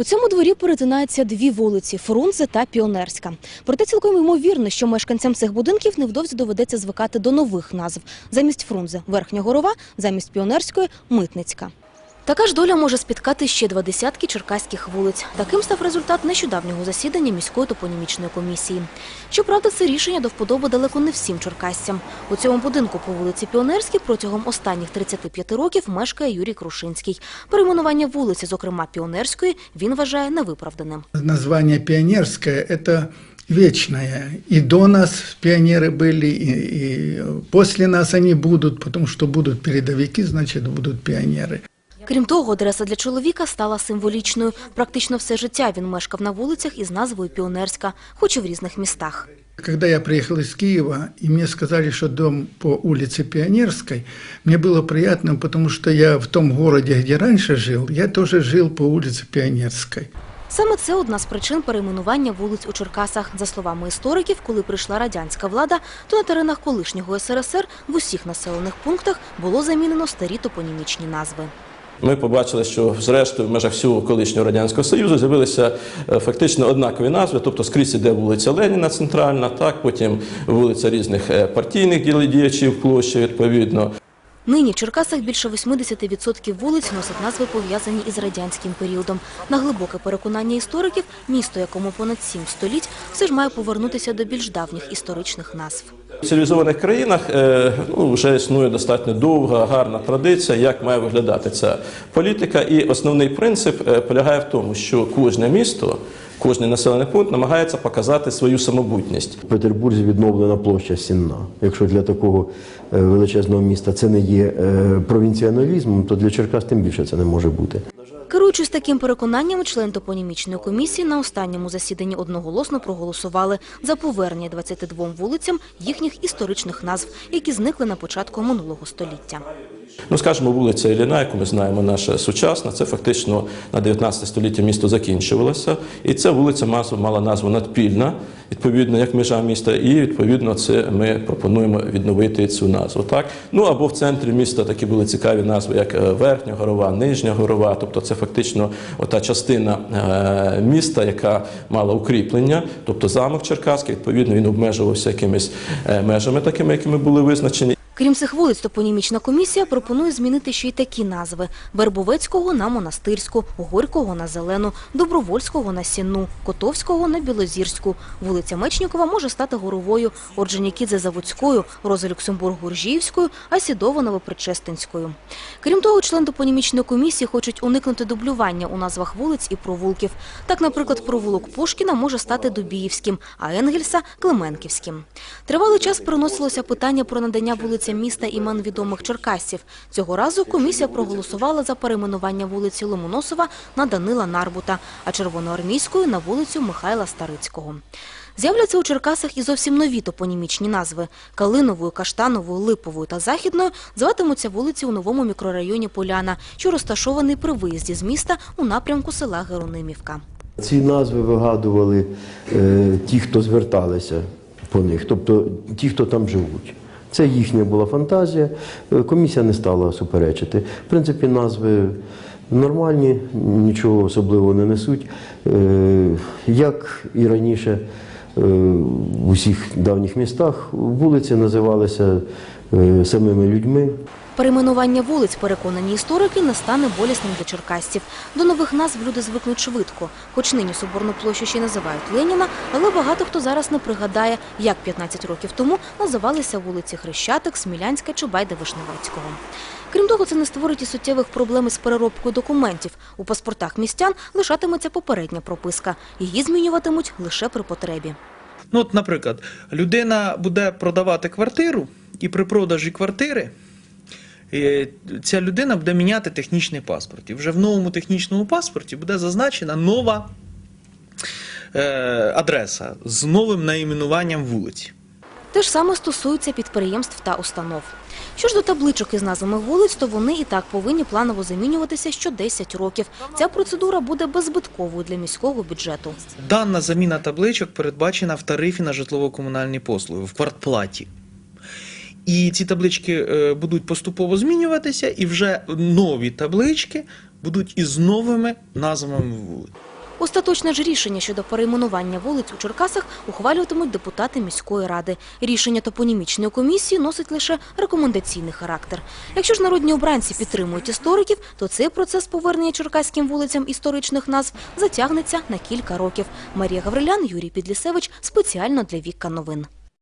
У цьому дворі перетинаються дві вулиці Фрунзе та Піонерська. Проте цілком ймовірно, що мешканцям цих будинків невдовзі доведеться звикати до нових назв. Замість Фрунзе Верхньогорова, замість Піонерської Митницька. Така ж доля може спіткати ще два десятки черкаських вулиць. Таким став результат нещодавнього засідання міської топонімічної комісії. Щоправда, це рішення до вподоби далеко не всім черкасцям. У цьому будинку по вулиці Піонерській протягом останніх 35 років мешкає Юрій Крушинський. Перейменування вулиці, зокрема Піонерської, він вважає невиправданим. Название пионерское – это вечное. И до нас пионеры были, и, и после нас они будут, потому что будут передовики, значит, будут пионеры. Крім того, адреса для чоловіка стала символічною. Практично все життя він мешкав на вулицях із назвою Піонерська, хоч і в різних містах. Когда я приехал из Киева, и мне сказали, что дом по улице Пионерской, мне было приятно, потому что я в том городе, где раньше жил, я тоже жил по улице Пионерской. Саме це одна з причин перейменування вулиць у Черкасах. За словами істориків, коли прийшла радянська влада, то на теренах колишнього СРСР в усіх населених пунктах було замінено старі топонімічні назви. Ми побачили, що зрештою в межах всього колишнього радянського союзу з'явилися е, фактично однакові назви, тобто скрізь іде вулиця Леніна центральна, так потім вулиця різних е, партійних діячів площі відповідно. Нині в Черкасах більше 80% вулиць носять назви пов'язані із радянським періодом. На глибоке переконання істориків, місто, якому понад сім століть, все ж має повернутися до більш давніх історичних назв. В цивілізованих країнах е, ну, вже існує достатньо довга, гарна традиція, як має виглядати ця політика. І основний принцип е, полягає в тому, що кожне місто, кожний населений пункт намагається показати свою самобутність. В Петербурзі відновлена площа Сінна. Якщо для такого е, величезного міста це не є е, провінціоналізмом, то для Черкас тим більше це не може бути. Керуючись таким переконанням, член топонімічної комісії на останньому засіданні одноголосно проголосували за повернення 22 вулицям їхніх історичних назв, які зникли на початку минулого століття. Ну, скажімо, вулиця Ілліна, яку ми знаємо, наша сучасна, це фактично на 19 століття місто закінчувалося. І ця вулиця мала назву Надпільна, відповідно, як межа міста, і відповідно це ми пропонуємо відновити цю назву. Так? Ну або в центрі міста такі були цікаві назви, як е, Верхня Горова, Нижня Горова. Тобто це фактично ота частина е, міста, яка мала укріплення, тобто замок Черкаський, відповідно, він обмежувався якимись е, межами такими, якими були визначені. Крім цих вулиць, топонімічна комісія пропонує змінити ще й такі назви: Вербовецького на Монастирську, Горького на Зелену, Добровольського на Сінну, Котовського на Білозірську. Вулиця Мечнікова може стати Горовою, Орджонікідзе Заводською, Роза Люксембург Гуржіївською, а Сідова Новопричестинською. Крім того, член топонімічної комісії хочуть уникнути дублювання у назвах вулиць і провулків. Так, наприклад, провулок Пушкіна може стати Дубіївським, а Енгельса – Клименківським. Тривалий час переносилося питання про надання вулицям міста імен відомих черкасців. Цього разу комісія проголосувала за перейменування вулиці Ломоносова на Данила Нарбута, а Червоноармійської на вулицю Михайла Старицького. З'являться у Черкасах і зовсім нові топонімічні назви. Калиновою, Каштановою, Липовою та Західною зватимуться вулиці у новому мікрорайоні Поляна, що розташований при виїзді з міста у напрямку села Геронимівка. Ці назви вигадували е, ті, хто зверталися по них, тобто ті, хто там живуть. Це їхня була фантазія. Е, Комісія не стала суперечити. В принципі, назви нормальні, нічого особливого не несуть. Е, Як і раніше в усіх давніх містах вулиці називалися е, самими людьми. Перейменування вулиць, переконані історики, не стане болісним для черкасців. До нових назв люди звикнуть швидко. Хоч нині Соборну площу ще називають Леніна, але багато хто зараз не пригадає, як 15 років тому називалися вулиці Хрещатик, Смілянська чи Байда Вишневецького. Крім того, це не створить і суттєвих проблем із переробкою документів. У паспортах містян лишатиметься попередня прописка. Її змінюватимуть лише при потребі. Ну, от, наприклад, людина буде продавати квартиру, і при продажі квартири е, ця людина буде міняти технічний паспорт. І вже в новому технічному паспорті буде зазначена нова е, адреса з новим найменуванням вулиці. Те ж саме стосується підприємств та установ. Що ж до табличок із назвами вулиць, то вони і так повинні планово замінюватися що 10 років. Ця процедура буде беззбитковою для міського бюджету. Дана заміна табличок передбачена в тарифі на житлово-комунальні послуги, в квартплаті. І ці таблички е, будуть поступово змінюватися, і вже нові таблички будуть із новими назвами вулиць. Остаточне ж рішення щодо перейменування вулиць у Черкасах ухвалюватимуть депутати міської ради. Рішення топонімічної комісії носить лише рекомендаційний характер. Якщо ж народні обранці підтримують істориків, то цей процес повернення черкаським вулицям історичних назв затягнеться на кілька років. Марія Гаврилян, Юрій Підлісевич спеціально для Вікка новин.